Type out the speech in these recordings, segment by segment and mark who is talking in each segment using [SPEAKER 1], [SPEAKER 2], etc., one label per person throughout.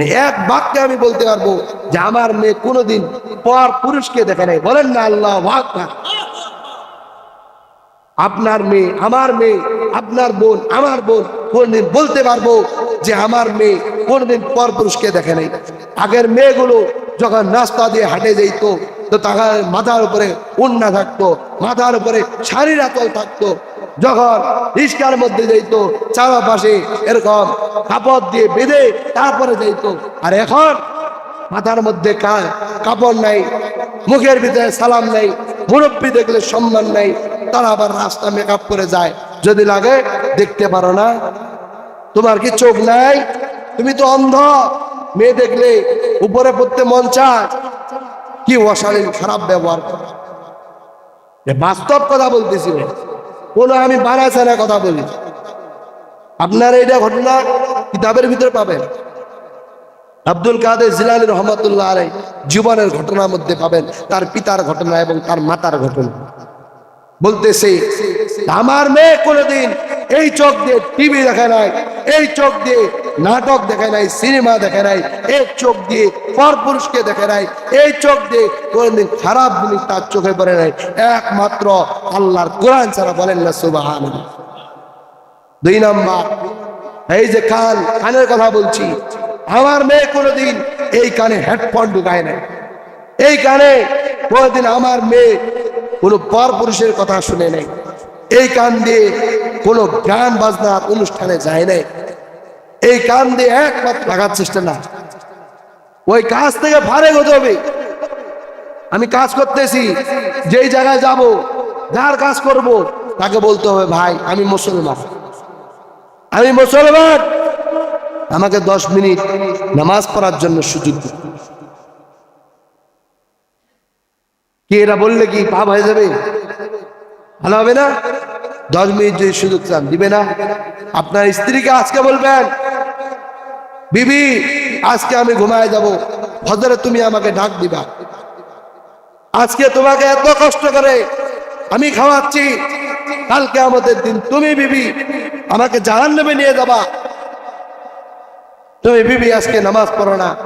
[SPEAKER 1] এক বাক্যে আমি বলতে পারব যে আমার মেয়ে কোনোদিন পর পুরুষকে দেখে নাই বলেন না, আল্লাহ। আপনার মেয়ে, আমার মেয়ে, আপনার বোন, আমার বোন কোনদিন বলতে পারব যে আমার মেয়ে কোনদিন পর পুরুষকে দেখে নাই আগের মেয়েগুলো যখন রাস্তা দিয়ে হাঁটে যেত তো তাহার মাথার উপরে উন্না থাকতো, মাথার উপরে শাড়ির আতল থাকতো যখন রিস্কার মধ্যে যেত চারপাশে এরকম কাপড় দিয়ে বেঁধে তারপরে যেত আর এখন মাথার মধ্যে কাপড় নাই, মুখের ভিতরে সালাম নাই, মুরব্বী দেখলে সম্মান নাই, তারা আবার রাস্তা মেকআপ করে যায়। যদি লাগে দেখতে পারো না। তোমার কি চোখ নাই? তুমি তো অন্ধ। মেয়ে দেখলে উপরে পড়তে মন চায়। কি অশালীন, খারাপ ব্যবহার। করে বাস্তব কথা বলতেছি কোনো আমি বানাইছে না কথা বলি। আপনার এটা ঘটনা কিতাবের ভিতরে পাবেন। আব্দুল কাদের জিলানি রহমতুল্লাহ আলাই জীবনের ঘটনার মধ্যে পাবেন। তার পিতার ঘটনা এবং তার মাতার ঘটনা। বলতেছে, আমার মেয়ে কোনোদিন এই চোখ দিয়ে টিভি দেখে নাই। এই চোখ দিয়ে নাটক দেখে নাই, সিনেমা দেখে নাই এই চোখ দিয়ে পরপুরুষকে দেখে নাই, এই চোখ দিয়ে কোনোদিন খারাপ জিনিস তার চোখে পড়ে নাই। একমাত্র আল্লাহর কোরআন ছাড়া বলেন না সুবাহান দুই নাম্বার, এই যে কান, কানের কথা বলছি, আমার মেয়ে কোনোদিন এই কানে হেডফোন ঢুকায় নাই। এই কানে কোনোদিন আমার মেয়ে কোনো পর পুরুষের কথা শুনে নাই। এই কান দিয়ে কোনো গান বাজনার অনুষ্ঠানে যায় নাই। এই কান দিয়ে এক একমাত্র লাগার চেষ্টা না। ওই কাজ থেকে ফারেক হতে হবে। আমি কাজ করতেছি, যেই জায়গায় যাব, যার কাজ করব, তাকে বলতে হবে, ভাই, আমি মুসলমান। আমি মুসলমান। আমাকে দশ মিনিট নামাজ পড়ার জন্য সুযোগ কি এটা বললে কি পাপ হয়ে যাবে? ভালো হবে না? দশ মিনিট যদি সুযোগ চান, দিবে না। আপনার স্ত্রীকে আজকে বলবেন বিবি, আজকে আমি ঘুমায় যাব। হজরে তুমি আমাকে ডাক দিবা। আজকে তোমাকে এত কষ্ট করে আমি খাওয়াচ্ছি। কালকে আমাদের দিন তুমি বিবি আমাকে জাহান নেমে নিয়ে যাবা। তুমি বিবি, আজকে নামাজ পড়ো না।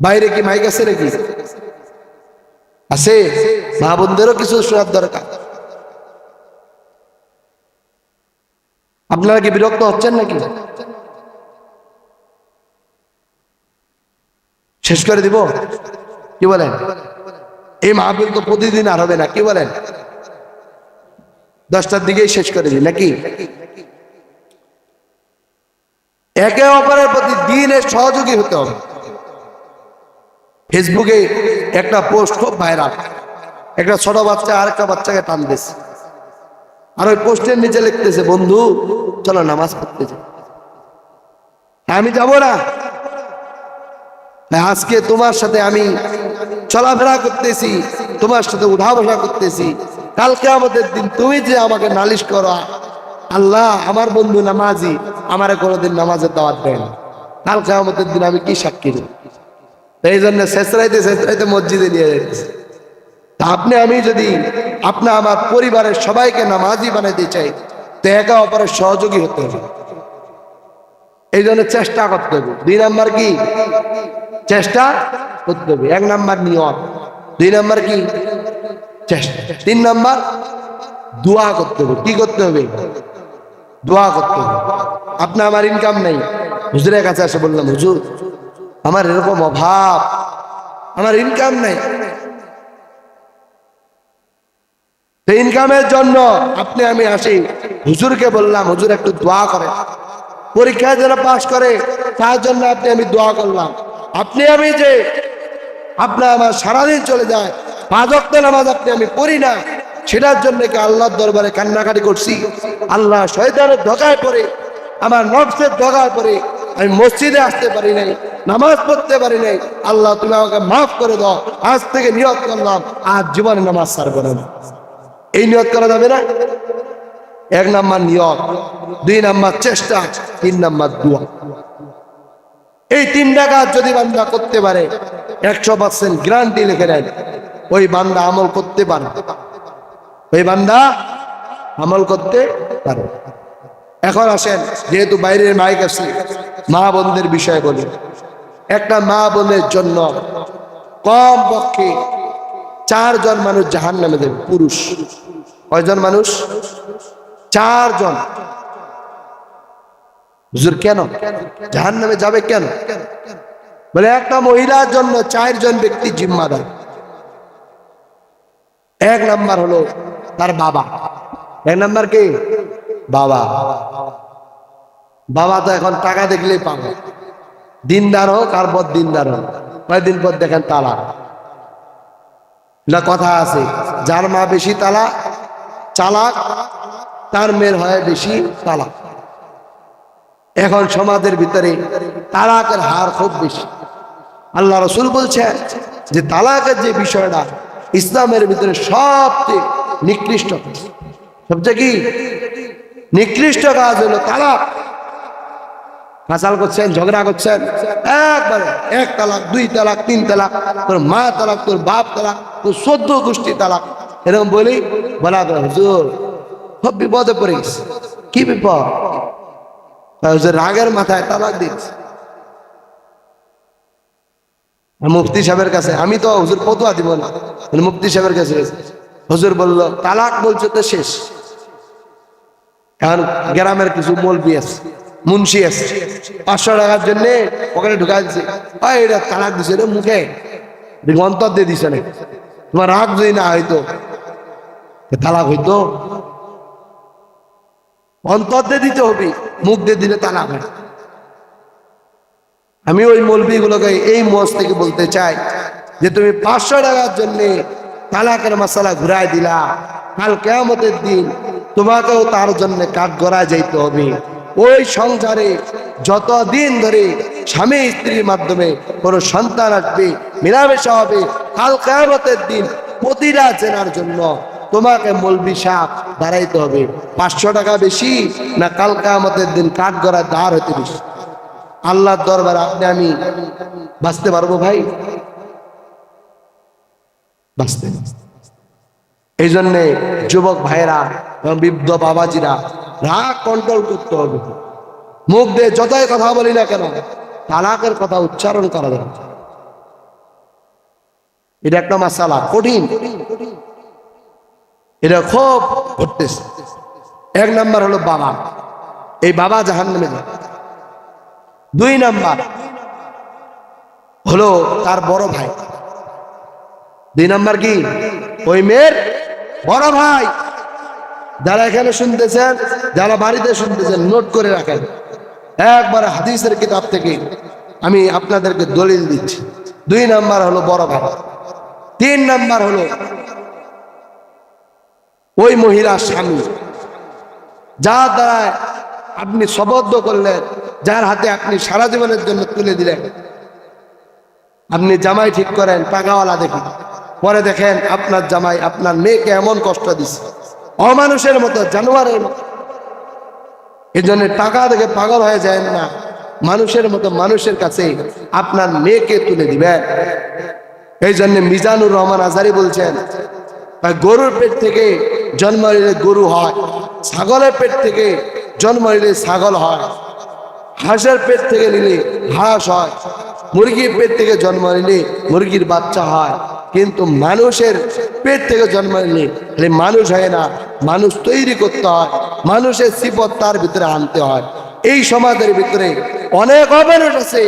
[SPEAKER 1] বাইরে কি মাইক আছে নাকি? আছে। মা বোনদেরও কিছু শোনার দরকার। আপনারা কি বিরক্ত হচ্ছেন নাকি? শেষ করে দিব? কি বলেন? এই মাহফিল তো প্রতিদিন আর হবে না, কি বলেন? দশটার দিকেই শেষ করে দিই, নাকি? একে অপরের প্রতি দিনের সহযোগী হতে হবে। ফেসবুকে একটা পোস্ট খুব ভাইরাল। একটা ছোট বাচ্চা আর একটা বাচ্চাকে টান দিয়েছে। আর ওই পোস্টের নিচে লিখতেছে, বন্ধু, চলো নামাজ পড়তে আমি যাব না। আজকে তোমার সাথে আমি চলাফেরা করতেছি, তোমার সাথে উঠা বসা করতেছি। কালকে আমাদের দিন, তুমি যে আমাকে নালিশ করো, আল্লাহ, আমার বন্ধু নামাজি, আমারে কোনোদিন নামাজের দাওয়াত দেয় না। কালকে আমাদের দিন আমি কি সাক্ষী এই জন্য শেষরাইতে শেষরাইতে মসজিদে নিয়ে যাচ্ছে তা আপনি, আমি যদি আপনি আমার পরিবারের সবাইকে নামাজি বানাইতে চাই, তো একা অপরের সহযোগী হতে হবে। এই জন্য চেষ্টা করতে হবে। দুই নাম্বার কি? চেষ্টা করতে হবে। এক নাম্বার নিয়ম। দুই নাম্বার কি? চেষ্টা। তিন নাম্বার দোয়া করতে হবে। কি করতে হবে? দোয়া করতে হবে। আপনার আমার ইনকাম নেই। হুজুরের কাছে এসে বললাম, হুজুর, আমার এরকম অভাব। আমার ইনকাম নেই। ইনকামের জন্য আপনি আমি আসি। হুজুরকে বললাম, হুজুর, একটু দোয়া করে পরীক্ষায় যেন পাশ করে, তার জন্য আপনি আমি দোয়া করলাম। আপনি আমি যে আপনার আমার সারাদিন চলে যায়, পাঁচ ওয়াক্ত নামাজ আপনি আমি পড়ি না, সেটার জন্য কি আল্লাহর দরবারে কান্নাকাটি করছি? আল্লাহ শয়তানের ধোকায় পড়ে, আমার নফসের ধোকায় পড়ে, আমি মসজিদে আসতে পারি নাই, নামাজ পড়তে পারি নাই। আল্লাহ, তুমি আমাকে মাফ করে দাও, আজ থেকে নিয়ত করলাম, আজ জীবনে নামাজ ছাড়বো না। এই নিয়ত করা যাবে না? এক নাম্বার নিয়ত, দুই নাম্বার চেষ্টা, তিন নাম্বার দোয়া। এই তিনটা কাজ যদি বান্দা করতে পারে, একশো পার্সেন্ট গ্যারান্টি লিখে নেন ওই বান্দা আমল করতে পারে। ওই বান্দা আমল করতে পারে। এখন আসেন, যেহেতু বাইরের মাইক আছে, মা বোনদের বিষয়ে বলি। একটা মা বোনের জন্য কম পক্ষে চারজন মানুষ জাহান নামে দেবে, পুরুষ। কয়জন মানুষ? চারজন। হুজুর, কেন? জাহান নামে যাবে কেন? বলে একটা মহিলার জন্য চারজন ব্যক্তি জিম্মাদার। এক নাম্বার হলো তার বাবা। এক নাম্বার কি? বাবা। বাবা তো এখন টাকা দেখলেই পাবে দিনদার হোক আর পর দিনদার হোক। কয়েকদিন পর দেখেন তালা। না, কথা আছে। যার মা বেশি তালা, চালাক তার মেয়ের হয় বেশি তালাক। এখন সমাজের ভিতরে তালাকের হার খুব বেশি। আল্লাহ রসুল বলছেন যে তালাকের যে বিষয়টা ইসলামের ভিতরে সবচেয়ে নিকৃষ্ট। সবচেয়ে কি? নিকৃষ্ট কাজ হলো তালাক। ফাঁসাল করছেন, ঝগড়া করছেন, একবারে এক তালাক, দুই তালাক, তিন তালাক, তোর মা তালাক, তোর বাপ তালাক, তোর সদ্য গোষ্ঠী তালাক। এরকম বলি বলা হুজুর খুব বিপদে পড়ে গেছে। কি বিপদ? রাগের মাথায় তালাক মুফতি সাহেবের কাছে, আমি তো হুজুর পতুয়া দিব না। মানে মুফতি সাহেবের কাছে হুজুর বলল, তালাক বলছে তো শেষ। এখন গ্রামের কিছু মলবি আছে, মুন্সি আছে। পাঁচশো টাকার জন্য ওখানে ঢুকা দিচ্ছে এটা তালাক দিছে রে মুখে। অন্তর দিয়ে দিছে না তোমার রাগ যদি না হইতো, তালাক হইতো? অন্তর দিয়ে দিতে হবে, মুখ দিয়ে দিলে তালাক হয় আমি ওই মৌলবীগুলোকে এই মঞ্চ থেকে বলতে চাই যে তুমি পাঁচশো টাকার জন্য তালাকের মশালা ঘুরাই দিলা, কাল কেয়ামতের দিন তোমাকেও তার জন্য কাঠ গড়ায় যাইতে হবে। ওই সংসারে যতদিন ধরে স্বামী স্ত্রীর মাধ্যমে কোনো সন্তান আসবে, মেলামেশা হবে, কাল কেয়ামতের দিন প্রতিটা চেনার জন্য তোমাকে মলবি সাপ দাঁড়াইতে হবে। পাঁচশো টাকা বেশি না কাল কেয়ামতের দিন কাঠ গড়ায় দাঁড় হতে বেশি? আল্লাহর দরবার আপনি আমি বাঁচতে পারব ভাই? বাঁচতে। এই জন্যে যুবক ভাইয়েরা এবং বৃদ্ধ বাবাজিরা, রাগ কন্ট্রোল করতে হবে। মুখ দিয়ে যতই কথা বলি না কেন, তালাকের কথা উচ্চারণ করা যাবে এটা একটা মাসালা, কঠিন। এটা খুব ঘটতেছে এক নাম্বার হলো বাবা। এই বাবা জাহান নামে যায়। দুই নাম্বার হলো তার বড় ভাই। দুই নাম্বার কি? ওই মেয়ের বড় ভাই। যারা এখানে শুনতেছেন, যারা বাড়িতে শুনতেছেন নোট করে রাখেন। একবার হাদিসের কিতাব থেকে আমি আপনাদেরকে দলিল দিচ্ছি। দুই নাম্বার হলো বড় ভাই। তিন নাম্বার হলো ওই মহিলা স্বামী যা দ্বারা আপনি সবদ্ধ করলেন, যার হাতে আপনি সারা জীবনের জন্য তুলে দিলেন। আপনি জামাই ঠিক করেন টাকাওয়ালা দেখি পরে দেখেন আপনার জামাই আপনার মেয়েকে এমন কষ্ট দিচ্ছে অমানুষের মতো, জানোয়ারের মতো। এই জন্য টাকা দেখে পাগল হয়ে যায় না। মানুষের মতো মানুষের কাছে আপনার মেয়েকে তুলে দিবেন। এই জন্য মিজানুর রহমান আজারি বলছেন গরুর পেট থেকে জন্ম নিলে গরু হয়, ছাগলের পেট থেকে জন্ম নিলে ছাগল হয়, হাঁসের পেট থেকে নিলে হাঁস হয়, মুরগির পেট থেকে জন্ম নিলে মুরগির বাচ্চা হয়। কিন্তু মানুষের পেট থেকে জন্ম নিলে তাহলে মানুষ হয় না, মানুষ তৈরি করতে হয়, মানুষের সিপত তার ভিতরে আনতে হয়। এই সমাজের ভিতরে অনেক অমানুষ আছে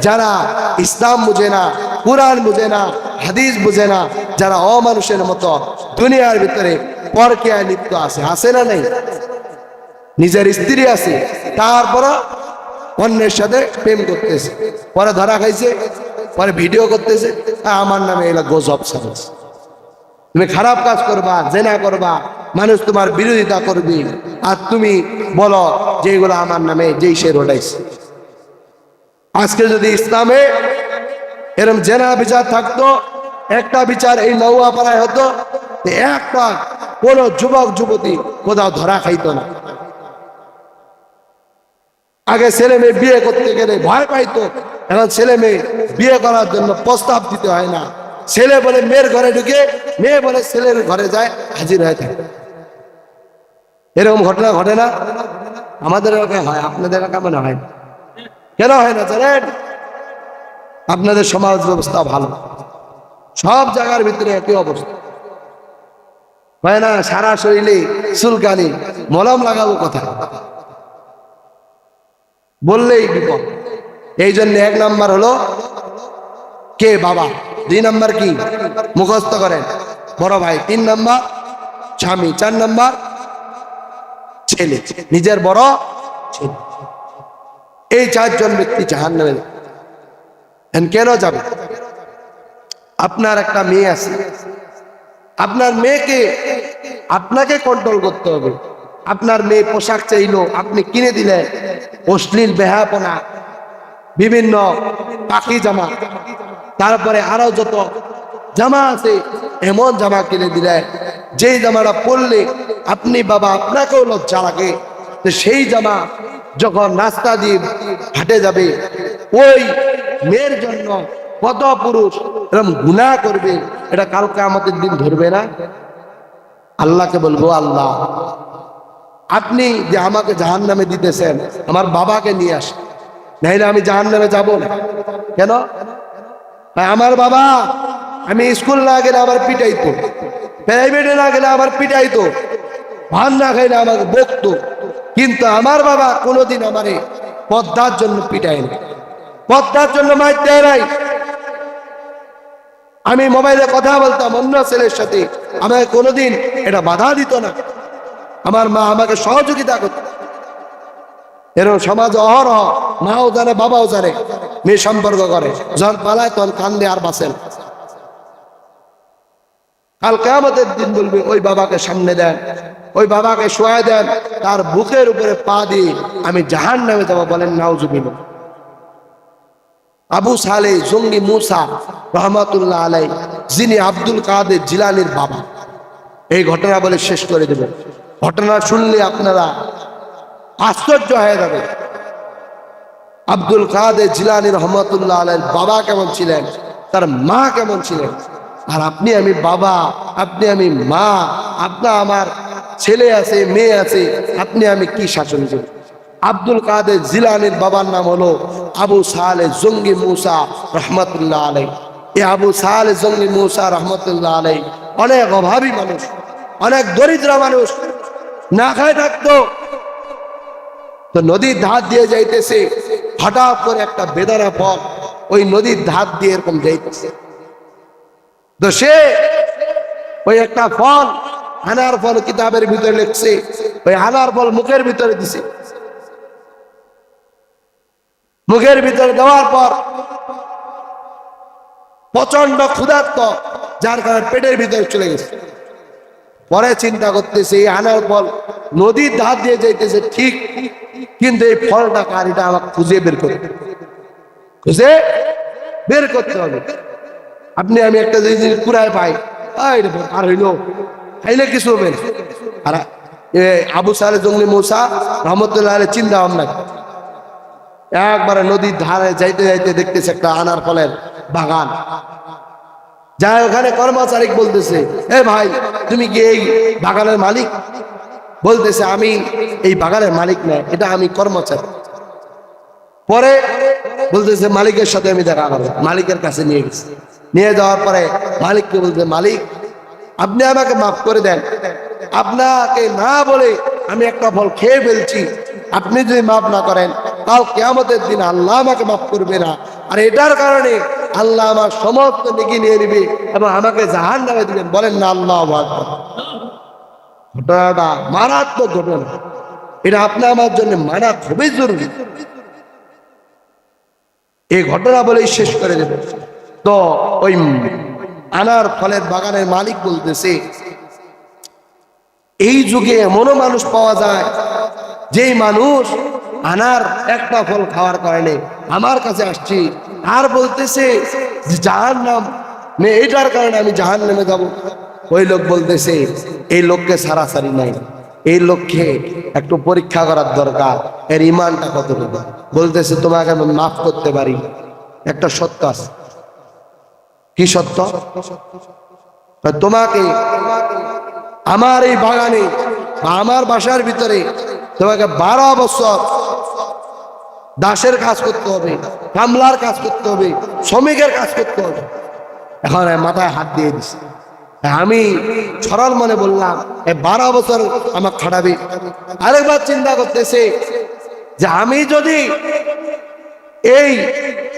[SPEAKER 1] যারা ইসলাম বুঝে না কোরআন বুঝে না হাদিস বুঝে না যারা অমানুষের মতো দুনিয়ার ভিতরে পরকিয়ায় লিপ্ত আছে আছে না নেই? নিজের স্ত্রী আছে তারপর অন্যের সাথে প্রেম করতেছে। পরে ধরা খাইছে পরে ভিডিও করতেছে আ, আমার নামে এগুলো গজব তুমি খারাপ কাজ করবা জেনা করবা মানুষ তোমার বিরোধিতা করবি আর তুমি বলো যে এগুলো আমার নামে যেই সে রোডাইছে আজকে যদি ইসলামে এরম জেনা বিচার থাকতো, একটা বিচার এই নৌয়া পাড়ায় হতো একটা কোন যুবক, যুবতী কোথাও ধরা খাইত না। আগে ছেলে মেয়ে বিয়ে করতে গেলে ভয় পাইতো, এখন ছেলে মেয়ে বিয়ে করার জন্য প্রস্তাব দিতে হয় না। ছেলে বলে মেয়ের ঘরে ঢুকে, মেয়ে বলে ছেলের ঘরে যায়, হাজির হয়ে থাকে। এরকম ঘটনা ঘটে না? আমাদের এলাকায় হয়, আপনাদের এলাকায় মনে হয়? না। কেন হয় না জানেন? আপনাদের সমাজ ব্যবস্থা ভালো। সব জায়গার ভিতরে একই অবস্থা। হয় না, সারা শরীরে চুলকানি, মলম লাগাবো কোথায়? বললেই বিপদ। এই জন্য এক নাম্বার হলো, কে বাবা? দুই নাম্বার কি? মুখস্থ করেন। বড় ভাই। তিন নাম্বার, স্বামী। চার নাম্বার, ছেলে। নিজের বড় ছেলে। এই চারজন ব্যক্তি জাহান নামে কেন যাবে? আপনার একটা মেয়ে আছে। আপনার মেয়েকে আপনাকে কন্ট্রোল করতে হবে। আপনার মেয়ে পোশাক চাইলো, আপনি কিনে দিলেন অশ্লীল বেহাপনা বিভিন্ন পাখি জামা, তারপরে আরও যত জামা আছে, এমন জামা কিনে দিলেন যেই জামাটা পরলে আপনি বাবা আপনাকেও লজ্জা লাগে সেই জামা যখন নাস্তা দিয়ে হাটে যাবে, ওই মেয়ের জন্য কত পুরুষ এরকম গুণা করবে, এটা কালকে আমাদের দিন ধরবে না? আল্লাহকে বলব, আল্লাহ, আপনি যে আমাকে জাহান নামে দিতেছেন, আমার বাবাকে নিয়ে আসেন। নাইলে আমি জাহান নামে যাব না। কেন? আমার বাবা, আমি স্কুল না গেলে আবার পিটাইতো। প্রাইভেটে না গেলে আবার পিটাইতো। ভান না খাইলে আমাকে বকতো। কিন্তু আমার বাবা কোনোদিন আমারে পদ্মার জন্য পিটায় না পদ্মার জন্য মাইর দেয় নাই। আমি মোবাইলে কথা বলতাম, অন্য ছেলের সাথে। আমাকে কোনোদিন এটা বাধা দিত না। আমার মা আমাকে সহযোগিতা করত। এরকম সমাজ অহরহ, মাও জানে, বাবাও জানে, মেয়ে সম্পর্ক করে। যখন পালায় তখন কান্দে আর বাঁচেন কাল কেমতের দিন বলবে, ওই বাবাকে সামনে দেন। ওই বাবাকে শোয়া দেন, তার বুকের উপরে পা দিয়ে আমি জাহান নামে যাব বলেন নাউজুবিন আবু সালে জঙ্গি মুসা রহমাতুল্লাহ আলাই যিনি আব্দুল কাদের জিলানির বাবা। এই ঘটনা বলে শেষ করে দেবেন ঘটনা শুনলে আপনারা আশ্চর্য হয়ে যাবে। আব্দুল কাদের জিলানি রহমতুল্লাহ আলের বাবা কেমন ছিলেন? তার মা কেমন ছিলেন? আর আপনি আমি বাবা, আপনি আমি মা আপনার আমার ছেলে আছে, মেয়ে আছে, আপনি আমি কি শাসন করি? আব্দুল কাদের জিলানির বাবার নাম হলো আবু সালে জঙ্গি মুসা রহমতুল্লাহ আলাই এ আবু সালে জঙ্গি মুসা রহমতুল্লাহ আলাই অনেক অভাবী মানুষ, অনেক দরিদ্র মানুষ, না খায় থাকতো। তো নদীর ধার দিয়ে যাইতেছে, হঠাৎ করে একটা বেদনা ফল ওই নদীর ধার দিয়ে এরকম যাইতেছে। তো সে ওই একটা ফল আনার ফল কিতাবের ভিতরে লিখছে, ওই আনার ফল মুখের ভিতরে দিছে। মুখের ভিতরে দেওয়ার পর প্রচণ্ড ক্ষুধার্ত, যার কারণে পেটের ভিতরে চলে গেছে। পরে চিন্তা করতেছে, এই আনার ফল নদীর ধার দিয়ে যাইতেছে ঠিক, কিন্তু এই ফলটা কার? এটা আমাকে খুঁজে বের করতে খুঁজে বের করতে হবে। আপনি, আমি একটা জিনিস কুড়ায় পাই আর হইল খাইলে কিছু হবে না। আর আবু সালে জঙ্গলি মৌসা রহমতুল্লাহ চিন্তা ভাবনা একবারে নদীর ধারে যাইতে যাইতে দেখতেছে একটা আনার ফলের বাগান। যাই ওখানে কর্মচারী বলতেছে, এ ভাই, তুমি কি এই বাগানের মালিক? বলতেছে, আমি এই বাগানের মালিক নয় এটা আমি কর্মচারী। পরে বলতেছে, মালিকের সাথে আমি দেখা করব। মালিকের কাছে নিয়ে গেছি। নিয়ে যাওয়ার পরে মালিককে বলতে মালিক আপনি আমাকে মাফ করে দেন। আপনাকে না বলে আমি একটা ফল খেয়ে ফেলছি। আপনি যদি মাফ না করেন কাল কেয়ামতের দিন আল্লাহ আমাকে মাফ করবে না। আর এটার কারণে আল্লাহ আমার সমস্ত নেকি নিয়ে নিবে এবং আমাকে জাহান নামে দিবেন। বলেন না, আল্লাহ। ঘটনাটা মারাত্মক ঘটনা। এটা আপনার আমার জন্য মানা খুবই জরুরি। এই ঘটনা বলেই শেষ করে দেবে। তো ওই আনার ফলের বাগানের মালিক বলতেছে, এই যুগে এমনও মানুষ পাওয়া যায়, যেই মানুষ আনার একটা ফল খাওয়ার কারণে আমার কাছে আসছি আর বলতেছে যে জাহান নাম এটার কারণে আমি জাহান নামে যাব। ওই লোক বলতেছে, এই লোককে সারাসারি নাই, এই লক্ষ্যে একটু পরীক্ষা করার দরকার, এর ইমানটা কতটুকু? বলতেছে, তোমাকে আমি মাফ করতে পারি, একটা সত্য আছে। কি সত্য? তোমাকে আমার এই বাগানে আমার বাসার ভিতরে তোমাকে বারো বছর দাসের কাজ করতে হবে, কামলার কাজ করতে হবে, শ্রমিকের কাজ করতে হবে। এখন মাথায় হাত দিয়ে দিছে। আমি সরল মনে বললাম বারো বছর আমার খাটাবি। আরেকবার চিন্তা করতেছে যে আমি যদি এই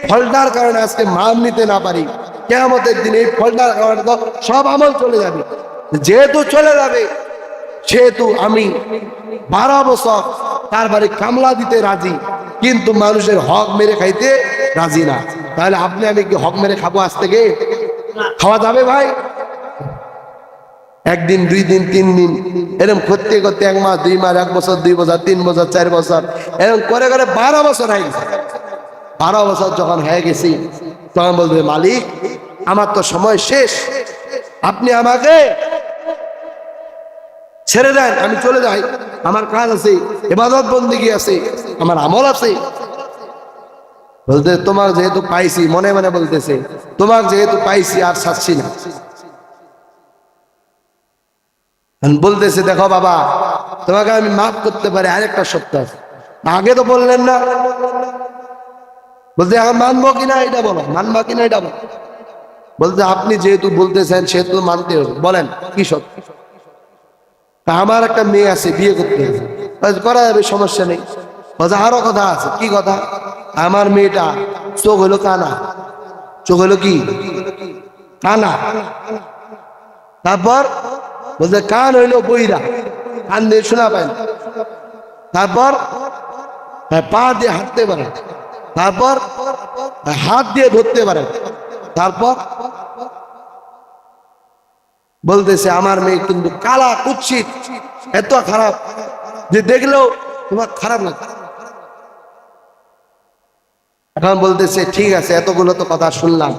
[SPEAKER 1] ফলটার কারণে আজকে মান নিতে না পারি কেমতের দিনে এই কারণে তো সব আমল চলে যাবে। যেহেতু চলে যাবে, সেহেতু আমি বারো বছর তার বাড়ি কামলা দিতে রাজি, কিন্তু মানুষের হক মেরে খাইতে রাজি না। তাহলে আপনি আমি কি হক মেরে খাব আজ থেকে? খাওয়া যাবে ভাই? একদিন, দুই দিন, তিন দিন এরকম করতে করতে এক মাস, দুই মাস, এক বছর, দুই বছর, তিন বছর, চার বছর এরকম করে করে বারো বছর হয়ে গেছে। বারো বছর যখন হয়ে গেছি, তখন বলবে, মালিক আমার তো সময় শেষ। আপনি আমাকে ছেড়ে দেন, আমি চলে যাই। আমার কাজ আছে এবাদত বন্দিগি আছে, আমার আমল আছে। বলতে, তোমার যেহেতু পাইছি, মনে মনে বলতেছে, তোমার যেহেতু পাইছি, আর ছাড়ছি না। বলতেছে, দেখো বাবা, তোমাকে আমি মাফ করতে পারি, আরেকটা আছে। আগে তো বললেন না। বলতে এখন মানবো কিনা, এটা বলো, মানবা কিনা, এটা বলো। বলতে আপনি যেহেতু বলতেছেন, সেহেতু মানতে হবে। বলেন, কি সত্য? আমার একটা মেয়ে আছে, বিয়ে করতে হবে। করা যাবে সমস্যা নেই। বলছে আরও কথা আছে। কি কথা? আমার মেয়েটা চোখ হলো কানা। চোখ হলো কি? কানা। তারপর বলছে, কান হইল বইরা। কান দিয়ে শোনা পায় না। তারপর পা দিয়ে হাঁটতে পারে তারপর হাত দিয়ে ধরতে পারে তারপর? বলতেছে, আমার মেয়ে কিন্তু কালা কুৎসিত, এত খারাপ, যে দেখলেও তোমার খারাপ লাগে এখন বলতেছে, ঠিক আছে, এতগুলো তো কথা শুনলাম।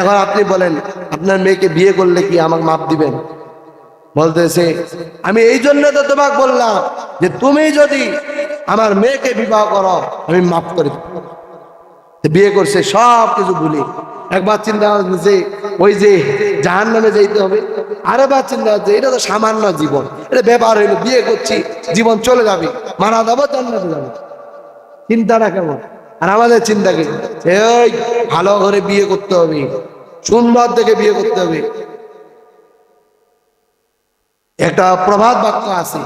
[SPEAKER 1] এখন আপনি বলেন, আপনার মেয়েকে বিয়ে করলে কি আমাকে মাপ দিবেন? বলতেছে, আমি এই জন্য তো তোমাকে বললাম, যে তুমি যদি আমার মেয়েকে বিবাহ করো, আমি মাফ করে বিয়ে করছে সব কিছু ভুলি। একবার চিন্তা যে, ওই যে জাহান নামে যাইতে হবে। আরেকবার চিন্তা হচ্ছে এটা তো সামান্য জীবন। এটা ব্যাপার হইল, বিয়ে করছি, জীবন চলে যাবে। মারা যাব, জান্নাতে যাবে। চিন্তাটা কেমন? আর আমাদের চিন্তা কি? এই, ভালো ঘরে বিয়ে করতে হবে। সুন্দর দেখে বিয়ে করতে হবে। একটা প্রভাত বাক্য আছে।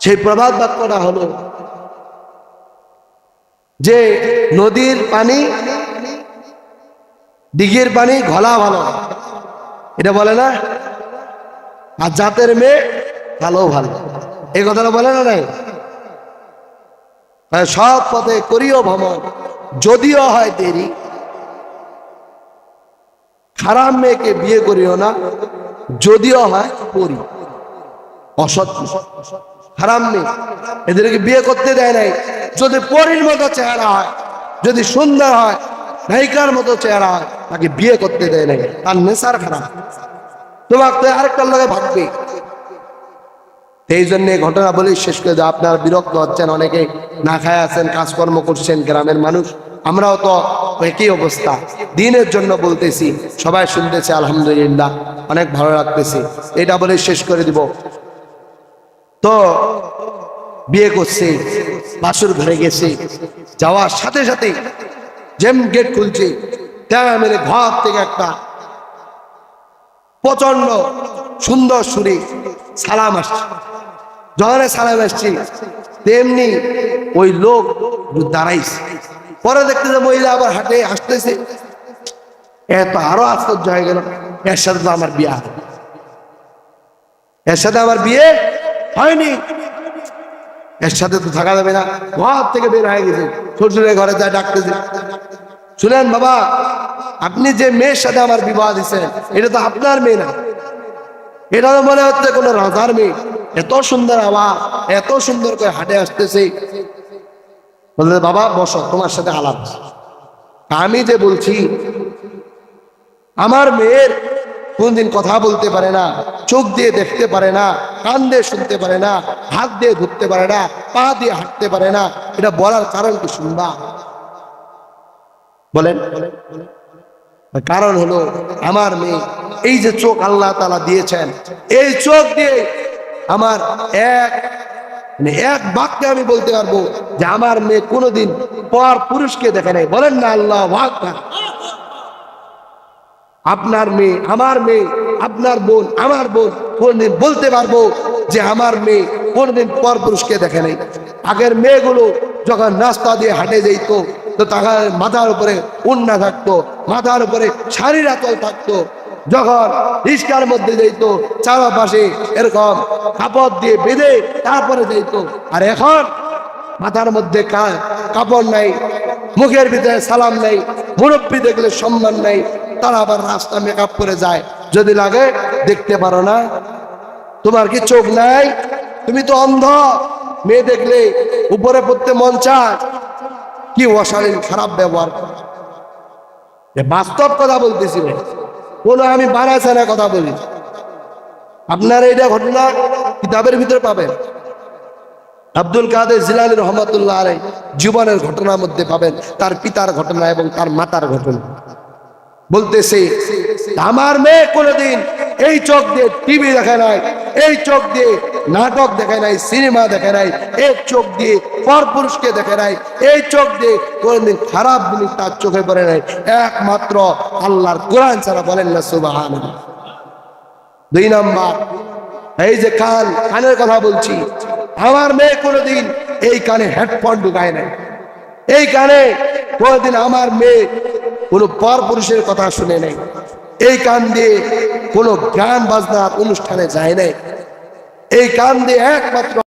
[SPEAKER 1] সেই প্রভাত বাক্যটা হলো যে, নদীর পানি দিঘির পানি, ঘোলা ভালো। এটা বলে না? আর জাতের মেয়ে ভালো ভালো। এই কথাটা বলে না নাই? সব পথে করিও ভ্রমণ, যদিও হয় দেরি। খারাপ মেয়েকে বিয়ে করিও না, যদিও হয় করি অসৎ খারাপ মেয়ে। এদেরকে বিয়ে করতে দেয় নাই। যদি পরীর মতো চেহারা হয়, যদি সুন্দর হয় নায়িকার মতো চেহারা তাকে বিয়ে করতে দেয় নাই। তার নেশার খারাপ। তোমাকে আরেকটার লগে ভাববে। এই জন্য ঘটনা বলেই শেষ করে আপনারা বিরক্ত হচ্ছেন অনেকে, না খায় আছেন, কাজকর্ম করছেন, গ্রামের মানুষ। আমরাও তো একই অবস্থা। দিনের জন্য বলতেছি, সবাই শুনতেছে, আলহামদুলিল্লাহ, অনেক ভালো লাগতেছে। এটা বলে শেষ করে দিব। তো বিয়ে করছে, বাসুর ঘরে গেছে, যাওয়ার সাথে সাথে যেম গেট খুলছি তেমন মেরে ঘর থেকে একটা প্রচণ্ড সুন্দর সুরে সালাম আসছে। যখন সালাম আসছে, তেমনি ওই লোক দাঁড়াইছে। পরে দেখতে যে মহিলা আবার হাটে আসতেছে। এত আরও আশ্চর্য হয়ে গেল, এর সাথে তো আমার বিয়ে। এর সাথে আমার বিয়ে হয়নি। এর সাথে তো থাকা যাবে না, ঘর থেকে বের হয়ে গেছে। শ্বশুরের ঘরে যায় ডাকতেছে শুনেন বাবা, আপনি যে মেয়ের সাথে আমার বিবাহ দিচ্ছেন এটা তো আপনার মেয়ে না। এটা তো মনে হচ্ছে কোনো রাজার মেয়ে। এত সুন্দর আওয়াজ এত সুন্দর করে হাটে আসতেছে। বললে বাবা, বসো, তোমার সাথে আলাপ আমি যে বলছি, আমার মেয়ের কোনদিন কথা বলতে পারে না, চোখ দিয়ে দেখতে পারে না, কান দিয়ে শুনতে পারে না, হাত দিয়ে ধরতে পারে না, পা দিয়ে হাঁটতে পারে না, এটা বলার কারণ কি শুনবা? বলেন। কারণ হলো আমার মেয়ে, এই যে চোখ আল্লাহ তালা দিয়েছেন, এই চোখ দিয়ে আমার এক মানে এক বাক্যে আমি বলতে পারব যে আমার মেয়ে কোনোদিন পর পুরুষকে দেখে নাই। বলেন না, আল্লাহ। আপনার মেয়ে, আমার মেয়ে, আপনার বোন, আমার বোন, কোনদিন বলতে পারব যে আমার মেয়ে কোনদিন পর পুরুষকে দেখে নাই। আগের মেয়েগুলো যখন রাস্তা দিয়ে হাঁটে যেত, তো তাহার মাথার উপরে উন্না থাকতো, মাথার উপরে শাড়ির আচল থাকতো। যখন রিস্কার মধ্যে যেত, চারপাশে এরকম কাপড় দিয়ে বেঁধে তারপরে যেত। আর এখন মাথার মধ্যে কাপড় নাই, মুখের ভিতরে সালাম নাই, মুরব্বী দেখলে সম্মান নাই তারা আবার রাস্তা মেকআপ করে যায়। যদি লাগে, দেখতে পারো না। তোমার কি চোখ নাই? তুমি তো অন্ধ। মেয়ে দেখলে উপরে পড়তে মন কি অশালীন, খারাপ ব্যবহার। বাস্তব কথা বলতেছি ভাই। কোনো আমি বানাইছে না কথা বলি। আপনার এটা ঘটনা কিতাবের ভিতরে পাবেন। আব্দুল কাদের জিলানি রহমতুল্লাহ জীবনের ঘটনার মধ্যে পাবেন। তার পিতার ঘটনা এবং তার মাতার ঘটনা। বলতেছে, আমার মেয়ে কোনোদিন এই চোখ দিয়ে টিভি দেখে নাই, এই চোখ দিয়ে নাটক দেখে নাই, সিনেমা দেখে নাই, এই চোখ দিয়ে পরপুরুষকে দেখে নাই, এই চোখ দিয়ে কোনোদিন খারাপ জিনিস তার চোখে পড়ে নাই। একমাত্র আল্লাহর কোরআন ছাড়া বলেন না সুবাহান দুই নাম্বার, এই যে কান, কানের কথা বলছি, আমার মেয়ে কোনোদিন এই কানে হেডফোন ঢুকায় নাই। এই কানে কোনোদিন আমার মেয়ে কোনো পর পুরুষের কথা শুনে নাই। এই কান দিয়ে কোনো গান বাজনার অনুষ্ঠানে যায় নাই। এই কান দিয়ে একমাত্র